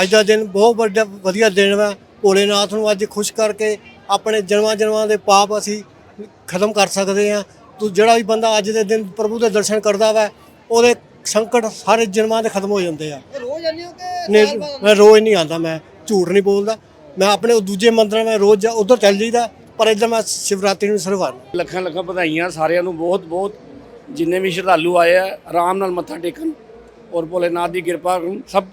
ਅੱਜ ਦਾ ਦਿਨ ਬਹੁਤ ਵੱਡਾ ਵਧੀਆ ਦਿਨ ਹੈ ਭੋਲੇਨਾਥ ਨੂੰ ਅੱਜ ਖੁਸ਼ ਕਰਕੇ ਆਪਣੇ ਜਨਮਾਂ ਜਨਮਾਂ ਦੇ ਪਾਪ ਅਸੀਂ ਖਤਮ ਕਰ ਸਕਦੇ ਆ ਤੂੰ ਜਿਹੜਾ ਵੀ ਬੰਦਾ ਅੱਜ ਦੇ ਦਿਨ ਪ੍ਰਭੂ ਦੇ ਦਰਸ਼ਨ ਕਰਦਾ ਵਾ ਉਹਦੇ ਸੰਕਟ ਸਾਰੇ ਜਨਮਾਂ ਦੇ ਖਤਮ ਹੋ ਜਾਂਦੇ ਆ। ਮੈਂ ਰੋਜ਼ ਨਹੀਂ ਆਉਂਦਾ ਮੈਂ ਝੂਠ ਨਹੀਂ ਬੋਲਦਾ। ਮੈਂ ਆਪਣੇ ਦੂਜੇ ਮੰਦਰਾਂ ਮੈਂ ਰੋਜ਼ ਉੱਧਰ ਚੱਲ ਜੀਦਾ ਪਰ ਇੱਧਰ ਮੈਂ ਸ਼ਿਵਰਾਤਰੀ ਨੂੰ ਆਉਂਦਾ ਲੱਖਾਂ ਲੱਖਾਂ ਵਧਾਈਆਂ ਸਾਰਿਆਂ ਨੂੰ ਬਹੁਤ ਬਹੁਤ ਜਿੰਨੇ ਵੀ ਸ਼ਰਧਾਲੂ ਆਏ ਆ ਆਰਾਮ ਨਾਲ ਮੱਥਾ ਟੇਕਣ ਔਰ ਭੋਲੇਨਾਥ ਦੀ ਕਿਰਪਾ ਕਰਨ ਸਭ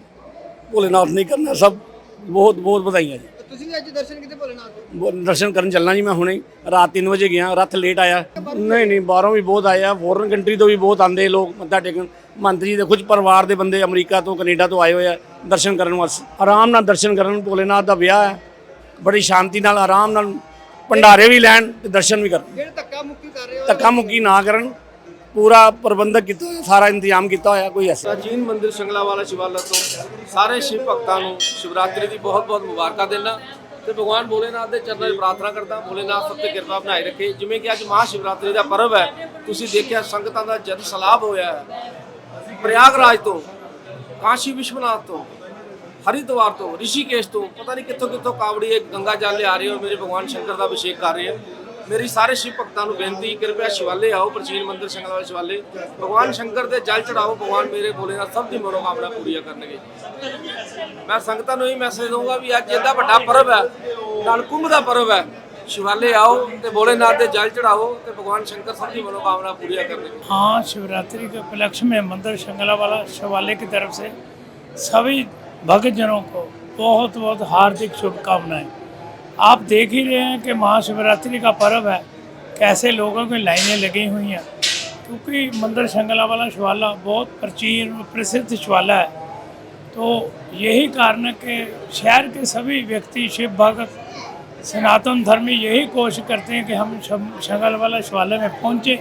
ਭੋਲੇਨਾਥ ਨਹੀਂ ਕਰਨਾ ਸਭ ਬਹੁਤ ਬਹੁਤ ਵਧਾਈਆਂ ਜੀ। ਤੁਸੀਂ ਵੀ ਅੱਜ ਦਰਸ਼ਨ ਕੀਤੇ ਭੋਲੇਨਾਥ ਦੇ? ਦਰਸ਼ਨ ਕਰਨ ਚੱਲਣਾ ਜੀ ਮੈਂ ਹੁਣੇ ਰਾਤ 3 ਵਜੇ ਗਿਆ ਰੱਥ ਲੇਟ ਆਇਆ। ਨਹੀਂ ਨਹੀਂ ਬਾਹਰੋਂ ਵੀ ਬਹੁਤ ਆਏ ਆ ਫੋਰਨ ਕੰਟਰੀ ਤੋਂ ਵੀ ਬਹੁਤ ਆਂਦੇ ਲੋਕ ਮੱਥਾ ਟੇਕਣ। ਮੰਤਰੀ ਦੇ ਕੁਝ ਪਰਿਵਾਰ ਦੇ ਬੰਦੇ ਅਮਰੀਕਾ ਤੋਂ ਕੈਨੇਡਾ ਤੋਂ ਆਏ ਹੋਏ ਆ ਦਰਸ਼ਨ ਕਰਨ ਵਾਸਤੇ। ਆਰਾਮ ਨਾਲ ਦਰਸ਼ਨ ਕਰਨ ਭੋਲੇਨਾਥ ਦਾ ਵਿਆਹ ਹੈ। ਬੜੀ ਸ਼ਾਂਤੀ ਨਾਲ ਆਰਾਮ ਨਾਲ ਭੰਡਾਰੇ ਵੀ ਲੈਣ ਤੇ ਦਰਸ਼ਨ ਵੀ ਕਰਨ। ਜਿਹੜੇ ਧੱਕਾ ਮੁੱਕੀ ਕਰ ਰਹੇ ਹੋ ਧੱਕਾ ਮੁੱਕੀ ਨਾ ਕਰਨ। ਪੂਰਾ ਪ੍ਰਬੰਧਕ ਕੀਤਾ ਹੋਇਆ, ਸਾਰਾ ਇੰਤਜ਼ਾਮ ਕੀਤਾ ਹੋਇਆ ਕੋਈ ਐਸਾ ਪ੍ਰਾਚੀਨ ਮੰਦਿਰ ਸ਼ੰਗਲਾਵਾਲਾ ਸ਼ਿਵਾਲਾ ਤੋਂ ਸਾਰੇ ਸ਼ਿਵ ਭਗਤਾਂ ਨੂੰ ਸ਼ਿਵਰਾਤਰੀ ਦੀ ਬਹੁਤ-ਬਹੁਤ ਮੁਬਾਰਕਾਂ ਦਿੰਦਾ। ਤੇ ਭਗਵਾਨ ਭੋਲੇਨਾਥ ਦੇ ਚਰਨਾਂ 'ਚ ਪ੍ਰਾਰਥਨਾ ਕਰਦਾ ਭੋਲੇਨਾਥ ਸਭ ਤੇ ਕਿਰਪਾ ਬਣਾਈ ਰੱਖੇ। ਜਿਵੇਂ ਕਿ ਅੱਜ ਮਹਾ ਸ਼ਿਵਰਾਤਰੀ ਦਾ ਪਰਵ ਹੈ ਤੁਸੀਂ ਦੇਖਿਆ ਸੰਗਤਾਂ ਦਾ ਜਨ ਸਲਾਬ ਹੋਇਆ ਹੈ। ਪ੍ਰਯਾਗਰਾਜ ਤੋਂ ਕਾਸ਼ੀ ਵਿਸ਼ਵਨਾਥ ਤੋਂ ਹਰਿਦੁਆਰ ਤੋਂ ਰਿਸ਼ੀਕੇਸ਼ ਤੋਂ ਪਤਾ ਨਹੀਂ ਕਿੱਥੋਂ ਕਿੱਥੋਂ ਕਾਵੜੀ ਗੰਗਾ ਜਲ ਲਿਆ ਰਹੇ ਹੋ ਮੇਰੇ ਭਗਵਾਨ ਸ਼ੰਕਰ ਦਾ ਅਭਿਸ਼ੇਕ ਕਰ ਰਹੇ ਹੋ ਮੇਰੀ ਸਾਰੇ ਸ਼ਿਵ ਭਗਤਾਂ ਨੂੰ ਬੇਨਤੀ ਕਿਰਪਾ ਸ਼ਿਵਾਲੇ ਆਓ ਪ੍ਰਾਚੀਨ ਮੰਦਿਰ ਸ਼ੰਕਰਵਾਲ ਸ਼ਿਵਾਲੇ ਭਗਵਾਨ ਸ਼ੰਕਰ ਦੇ ਜਲ ਚੜਾਓ ਭਗਵਾਨ ਮੇਰੇ ਭੋਲੇਨਾਥ ਸਭ ਦੀ ਮਨੋਕਾਮਨਾ ਪੂਰੀਆਂ ਕਰਨਗੇ ਮੈਂ ਸੰਗਤਾਂ ਨੂੰ ਇਹ ਮੈਸੇਜ ਦਊਂਗਾ ਵੀ ਅੱਜ ਇਹਦਾ ਵੱਡਾ ਪਰਵ ਹੈ ਨਾਲ ਕੁੰਭ ਦਾ ਪਰਵ ਹੈ ਸ਼ਿਵਾਲੇ ਆਓ ਤੇ ਭੋਲੇਨਾਥ ਦੇ ਜਲ ਚੜਾਓ ਤੇ ਭਗਵਾਨ ਸ਼ੰਕਰ ਸਭ ਦੀ ਮਨੋਕਾਮਨਾ ਪੂਰੀਆਂ ਕਰਨਗੇ हाँ शिवरात्रि के उपलक्ष्य में मंदिर शंगला वाला शिवालय की तरफ से सभी भक्तजनों को बहुत बहुत हार्दिक शुभकामनाएँ। आप देख ही रहे हैं कि महाशिवरात्रि का पर्व है। कैसे लोगों की लाइनें लगी हुई हैं। क्योंकि मंदिर शंगला वाला शिवाला बहुत प्राचीन प्रसिद्ध शिवाला है। तो यही कारण है कि शहर के सभी व्यक्ति, शिव भक्त, सनातन धर्मी यही कोशिश करते हैं कि हम शंगल वाला शिवालय में पहुँचें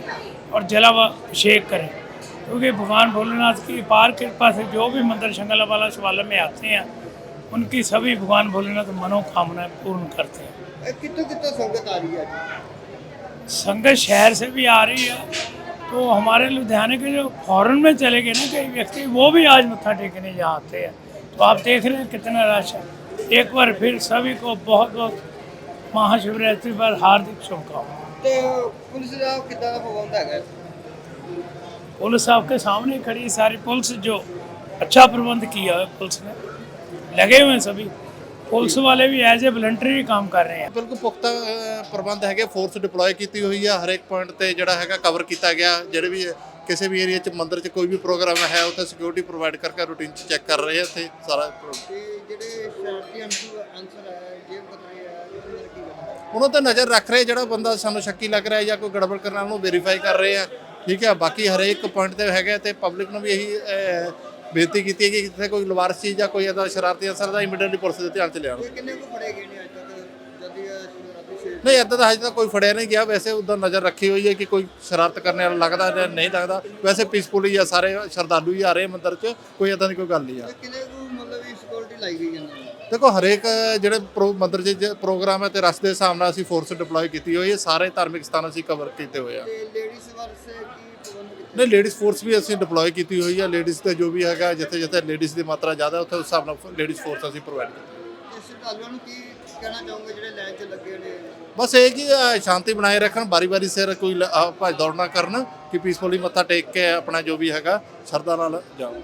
और जलाभिषेक करें। क्योंकि भगवान भोलेनाथ की अपार कृपा से जो भी मंदिर शंगल वाला शिवालय में आते हैं उनकी सभी भगवान भोलेनाथ मनोकामनाएं पूर्ण करते हैं ਇਹ ਕਿੱਥੋਂ ਕਿੱਥੋਂ ਸੰਗਤ ਆ ਰਹੀ ਹੈ ਅੱਜ संगत शहर से भी आ रही है तो हमारे लुधियाने के जो फॉरेन में चले गए ना कई व्यक्ति वो भी आज मत्था टेकने यहाँ आते हैं तो आप देख रहे हैं कितना रश है एक बार फिर सभी को बहुत बहुत महाशिवरात्रि पर हार्दिक शुभकामनाएं ਤੇ ਪੁਲਿਸ ਦਾ ਕਿੱਦਾਂ ਦਾ ਪ੍ਰਬੰਧ ਹੈਗਾ ਹੈ? पुलिस आपके सामने खड़ी है, सारी पुलिस जो अच्छा प्रबंध किया है पुलिस ने लगे हुए हैं सभी पुलिस वाले भी एज ए वॉलंटरी काम कर रहे हैं ਬਿਲਕੁਲ ਪੁਖਤਾ ਅ, ਪ੍ਰਬੰਧ ਹੈਗੇ ਫੋਰਸ ਡਿਪਲੋਏ ਕੀਤੀ ਹੋਈ ਆ ਹਰੇਕ ਪੁਆਇੰਟ ਤੇ ਜਿਹੜਾ ਹੈਗਾ ਕਵਰ ਕੀਤਾ ਗਿਆ ਜਿਹੜੇ ਵੀ ਕਿਸੇ ਵੀ ਏਰੀਆ 'ਚ ਮੰਦਿਰ 'ਚ ਕੋਈ ਵੀ ਪ੍ਰੋਗਰਾਮ ਹੈ ਉੱਥੇ ਸਿਕਿਉਰਿਟੀ ਪ੍ਰੋਵਾਈਡ ਕਰਕੇ ਰੂਟੀਨ 'ਚ ਚੈੱਕ ਕਰ ਰਹੇ ਆ ਇੱਥੇ ਸਾਰਾ pro- ਤੇ ਜਿਹੜੇ ਸ਼ਰਾਰਤੀ ਅੰਸਰ ਅੰਸਰ ਹੈ ਜੇਬ ਕਤਰੇ ਹੈ ਉਹਨਾਂ ਦਾ ਕੀ ਕਰਨਾ ਉਹਨਾਂ ਤੇ ਨਜ਼ਰ ਰੱਖ ਰਹੇ ਜਿਹੜਾ ਬੰਦਾ ਸਾਨੂੰ ਸ਼ੱਕੀ ਲੱਗ ਰਿਹਾ ਜਾਂ ਕੋਈ ਗੜਬੜ ਕਰਨਾ ਉਹਨੂੰ ਵੈਰੀਫਾਈ ਕਰ ਰਹੇ ਆ ਠੀਕ ਹੈ ਬਾਕੀ ਹਰੇਕ ਪੁਆਇੰਟ ਤੇ ਹੈਗਾ ਤੇ ਪਬਲਿਕ ਨੂੰ ਵੀ ਇਹੀ ਬੇਨਤੀ ਕੀਤੀ ਹੈ ਕਿ ਜਿੱਥੇ ਕੋਈ ਲਵਾਰਸ ਚੀਜ਼ ਜਾਂ ਕੋਈ ਇਹਦਾ ਸ਼ਰਾਰਤੀ ਅਨਸਰ ਦਾ ਇਮੀਡੀਏਟਲੀ ਪੁਲਿਸ ਦੇ ਧਿਆਨ 'ਚ ਲਿਆਉਣ। ਕਿੰਨੇ ਕੁ ਫੜੇ ਗਏ ਨੇ ਅੱਜ ਤੱਕ? ਸ਼ੇਰ ਨਹੀਂ ਇੱਦਾਂ ਤਾਂ ਹਜੇ ਤੱਕ ਕੋਈ ਫੜਿਆ ਨਹੀਂ ਗਿਆ। ਵੈਸੇ ਉਦਾਂ ਨਜ਼ਰ ਰੱਖੀ ਹੋਈ ਹੈ ਕਿ ਕੋਈ ਸ਼ਰਾਰਤ ਕਰਨ ਵਾਲਾ ਲੱਗਦਾ ਜਾਂ ਨਹੀਂ ਲੱਗਦਾ। ਵੈਸੇ ਪੀਸਫੁਲੀ ਆ ਸਾਰੇ ਸ਼ਰਧਾਲੂ ਹੀ ਆ ਰਹੇ ਮੰਦਿਰ 'ਚ। ਕੋਈ ਇਦਾਂ ਦੀ ਕੋਈ ਗੱਲ ਨਹੀਂ ਆ। ਦੇਖੋ ਹਰੇਕ ਜਿਹੜੇ ਮੰਦਿਰ 'ਚ ਜ- ਪ੍ਰੋਗਰਾਮ ਹੈ ਤੇ ਰਸ ਦੇ ਹਿਸਾਬ ਨਾਲ ਅਸੀਂ ਫੋਰਸ ਡਿਪਲੋਏ ਕੀਤੀ ਹੋਈ ਹੈ। ਸਾਰੇ ਧਾਰਮਿਕ ਸਥਾਨ ਅਸੀਂ ਕਵਰ ਕੀਤੇ ਹੋਏ ਆ। ਲੇਡੀਜ਼ ਕੀ ਨਹੀਂ ਲੇਡੀਜ਼ ਫੋਰਸ ਵੀ ਅਸੀਂ ਡਿਪਲੋਏ ਕੀਤੀ ਹੋਈ ਹੈ ਲੇਡੀਜ਼ ਤੇ ਜੋ ਵੀ ਹੈਗਾ ਜਿੱਥੇ ਜਿੱਥੇ ਲੇਡੀਜ਼ ਦੀ ਮਾਤਰਾ ਜ਼ਿਆਦਾ ਉੱਥੇ ਉਸ ਹਿਸਾਬ ਨਾਲ ਲੇਡੀਜ਼ ਫੋਰਸ ਅਸੀਂ ਪ੍ਰੋਵਾਈਡ ਕੀਤੀ ਤੇ ਸ਼ਰਧਾਲੂਆਂ ਨੂੰ ਕੀ ਕਹਿਣਾ ਚਾਹੋਗੇ ਜਿਹੜੇ ਲਾਈਨ 'ਚ ਲੱਗੇ ਨੇ? ਬਸ ਇਹ ਕਿ ਸ਼ਾਂਤੀ ਬਣਾਏ ਰੱਖਣ ਬਾਰੀ-ਬਾਰੀ ਸਿਰ ਕੋਈ ਭੱਜ ਦੌੜ ਨਾ ਕਰਨ ਕਿ ਪੀਸਫੁਲੀ ਮੱਥਾ ਟੇਕ ਕੇ ਆਪਣਾ ਜੋ ਵੀ ਹੈਗਾ ਸ਼ਰਧਾ ਨਾਲ ਜਾਓ।